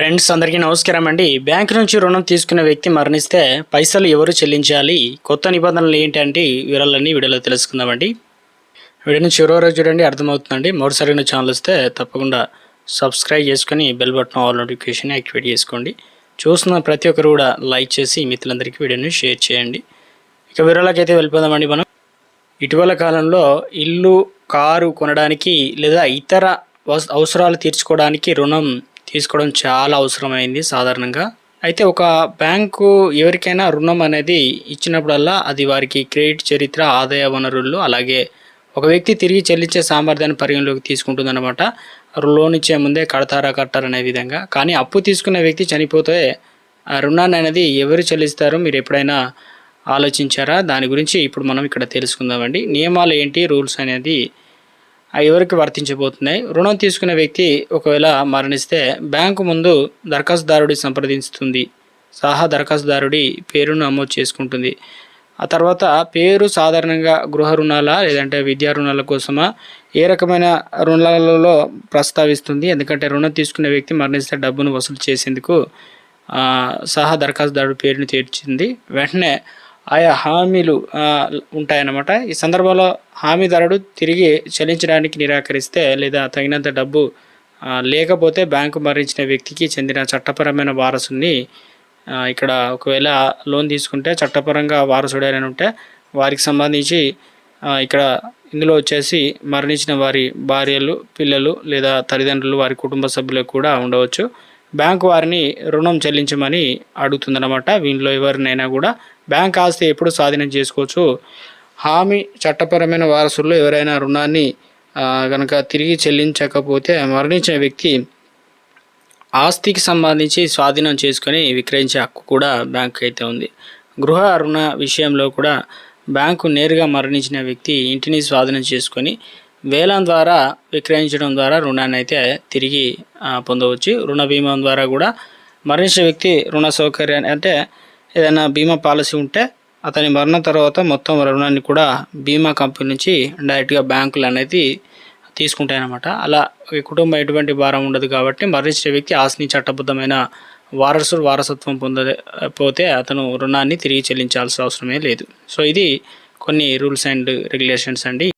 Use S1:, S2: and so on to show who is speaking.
S1: Friends అందరికీ నమస్కారం అండి. బ్యాంక్ నుంచి రుణం తీసుకున్న వ్యక్తి మరణిస్తే పైసలు ఎవరు చెల్లించాలి? కొత్త నిబంధనలు ఏంటంటే వివరాలన్నీ వీడియోలో తెలుసుకుందామండి. వీడియోని చివరి వరకు చూడండి అర్థమవుతుందండి. మరోసారి ఛానల్ వస్తే తప్పకుండా సబ్స్క్రైబ్ చేసుకొని bell button all notification activate చేసుకోండి. చూస్తున్న ప్రతి ఒక్కరు కూడా లైక్ చేసి మిత్రులందరికీ వీడియోని షేర్ చేయండి. ఇక వివరాలకైతే వెళ్ళిపోదామండి మనం. ఇటీవల కాలంలో ఇల్లు కారు కొనడానికి లేదా ఇతర అవసరాలు తీర్చుకోవడానికి రుణం తీసుకోవడం చాలా అవసరమైంది సాధారణంగా. అయితే ఒక బ్యాంకు ఎవరికైనా రుణం అనేది ఇచ్చినప్పుడల్లా అది వారికి క్రెడిట్ చరిత్ర ఆదాయ వనరులు అలాగే ఒక వ్యక్తి తిరిగి చెల్లించే సామర్థ్యాన్ని పరిగణలోకి తీసుకుంటుందన్నమాట. లోన్ ఇచ్చే ముందే కడతారా కట్టారనే విధంగా. కానీ అప్పు తీసుకున్న వ్యక్తి చనిపోతే ఆ రుణాన్ని అనేది ఎవరు చెల్లిస్తారో మీరు ఎప్పుడైనా ఆలోచించారా? దాని గురించి ఇప్పుడు మనం ఇక్కడ తెలుసుకుందామండి. నియమాలు ఏంటి? రూల్స్ అనేది ఎవరికి వర్తించబోతున్నాయి? రుణం తీసుకున్న వ్యక్తి ఒకవేళ మరణిస్తే బ్యాంకు ముందు దరఖాస్తుదారుడి సంప్రదిస్తుంది సహా దరఖాస్తుదారుడి పేరును నమోదు చేసుకుంటుంది. ఆ తర్వాత పేరు సాధారణంగా గృహ రుణాల లేదంటే విద్యా రుణాల కోసమా? ఏ రకమైన రుణాలలో ప్రస్తావిస్తుంది? ఎందుకంటే రుణం తీసుకున్న వ్యక్తి మరణిస్తే డబ్బును వసూలు చేసేందుకు సహా దరఖాస్తుదారుడి పేరుని తీర్చింది వెంటనే ఆయా హామీలు ఉంటాయన్నమాట. ఈ సందర్భంలో హామీదారుడు తిరిగి చెల్లించడానికి నిరాకరిస్తే లేదా తగినంత డబ్బు లేకపోతే బ్యాంకు మరణించిన వ్యక్తికి చెందిన చట్టపరమైన వారసుని ఇక్కడ ఒకవేళ లోన్ తీసుకుంటే చట్టపరంగా వారసుడైన ఉంటే వారికి సంబంధించి ఇక్కడ ఇందులో వచ్చేసి మరణించిన వారి భార్యలు పిల్లలు లేదా తల్లిదండ్రులు వారి కుటుంబ సభ్యులకు కూడా ఉండవచ్చు. బ్యాంకు వారిని రుణం చెల్లించమని అడుగుతుందన్నమాట. వీళ్ళలో ఎవరినైనా కూడా బ్యాంక్ ఆస్తి ఎప్పుడు స్వాధీనం చేసుకోవచ్చు. హామీ చట్టపరమైన వారసుల్లో ఎవరైనా రుణాన్ని కనుక తిరిగి చెల్లించకపోతే మరణించిన వ్యక్తి ఆస్తికి సంబంధించి స్వాధీనం చేసుకొని విక్రయించే హక్కు కూడా బ్యాంక్ అయితే ఉంది. గృహ రుణ విషయంలో కూడా బ్యాంకు నేరుగా మరణించిన వ్యక్తి ఇంటిని స్వాధీనం చేసుకొని వేలం ద్వారా విక్రయించడం ద్వారా రుణాన్ని అయితే తిరిగి పొందవచ్చు. రుణ బీమా ద్వారా కూడా మరణించిన వ్యక్తి రుణ సౌకర్యాన్ని అంటే ఏదైనా బీమా పాలసీ ఉంటే అతని మరణం తర్వాత మొత్తం రుణాన్ని కూడా బీమా కంపెనీ నుంచి డైరెక్ట్గా బ్యాంకులు అనేది తీసుకుంటాయన్నమాట. అలా ఈ కుటుంబం ఎటువంటి భారం ఉండదు కాబట్టి మరణించిన వ్యక్తి ఆస్తిని చట్టబద్ధమైన వారసుడు వారసత్వం పొందకపోతే అతను రుణాన్ని తిరిగి చెల్లించాల్సిన అవసరమే లేదు. సో ఇది కొన్ని రూల్స్ అండ్ రెగ్యులేషన్స్ అండి.